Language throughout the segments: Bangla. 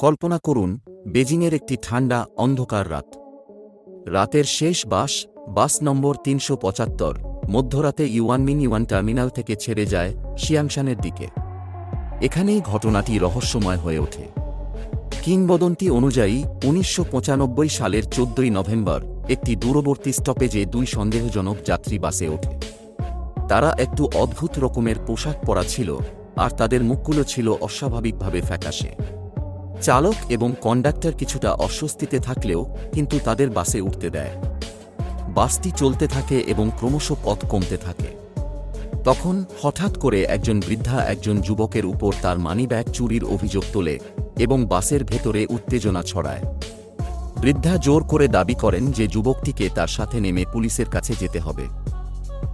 কল্পনা করুন, বেজিংয়ের একটি ঠান্ডা, অন্ধকার রাত। রাতের শেষ বাস বাস নম্বর তিনশো পঁচাত্তর, মধ্যরাতে ইউয়ানমিন ইউয়ান টার্মিনাল থেকে ছেড়ে যায় শিয়াংশানের দিকে। এখানেই ঘটনাটি রহস্যময় হয়ে ওঠে। কিংবদন্তি অনুযায়ী, উনিশশো পঁচানব্বই সালের চোদ্দই নভেম্বর, একটি দূরবর্তী স্টপেজে দুই সন্দেহজনক যাত্রী বাসে ওঠে। তারা একটু অদ্ভুত রকমের পোশাক পরা ছিল, আর তাদের মুখগুলো ছিল অস্বাভাবিকভাবে ফ্যাকাশে। চালক এবং কন্ডাক্টর কিছুটা অস্বস্তিতে থাকলেও কিন্তু তাদের বাসে উঠতে দেয়। বাসটি চলতে থাকে এবং ক্রমশ পথ কমতে থাকে। তখন হঠাৎ করে একজন বৃদ্ধা একজন যুবকের উপর তার মানিব্যাগ চুরির অভিযোগ তোলে এবং বাসের ভেতরে উত্তেজনা ছড়ায়। বৃদ্ধা জোর করে দাবি করেন যে যুবকটিকে তার সাথে নেমে পুলিশের কাছে যেতে হবে।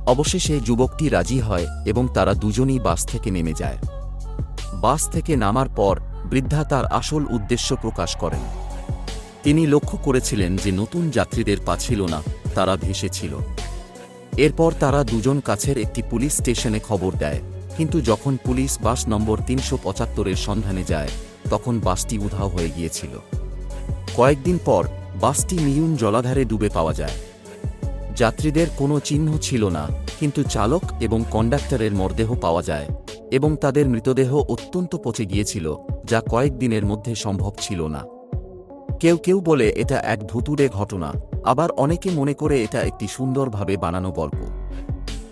অবশেষে যুবকটি রাজি হয় এবং তারা দুজনই বাস থেকে নেমে যায়। বাস থেকে নামার পর বৃদ্ধা তার আসল উদ্দেশ্য প্রকাশ করেন। তিনি লক্ষ্য করেছিলেন যে নতুন যাত্রীদের পা ছিল না, তারা ভেসেছিল এরপর তারা দুজন কাছের একটি পুলিশ স্টেশনে খবর দেয়। কিন্তু যখন পুলিশ বাস নম্বর তিনশো পঁচাত্তরের সন্ধানে যায়, তখন বাসটি উধাও হয়ে গিয়েছিল। কয়েকদিন পর বাসটি মিয়ুন জলাধারে ডুবে পাওয়া যায়। যাত্রীদের কোনো চিহ্ন ছিল না, কিন্তু চালক এবং কন্ডাক্টরের মরদেহ পাওয়া যায়। এবং তাদের মৃতদেহ অত্যন্ত পচে গিয়েছিল, যা কয়েকদিনের মধ্যে সম্ভব ছিল না। কেউ কেউ বলে, এটা এক ভুতুড়ে ঘটনা। আবার অনেকে মনে করে, এটা একটি সুন্দরভাবে বানানো গল্প।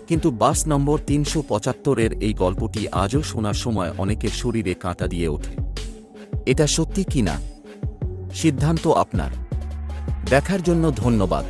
কিন্তু বাস নম্বর তিনশো পঁচাত্তরের এই গল্পটি আজও শোনার সময় অনেকের শরীরে কাঁটা দিয়ে ওঠে। এটা সত্যি কিনা সিদ্ধান্ত আপনার। দেখার জন্য ধন্যবাদ।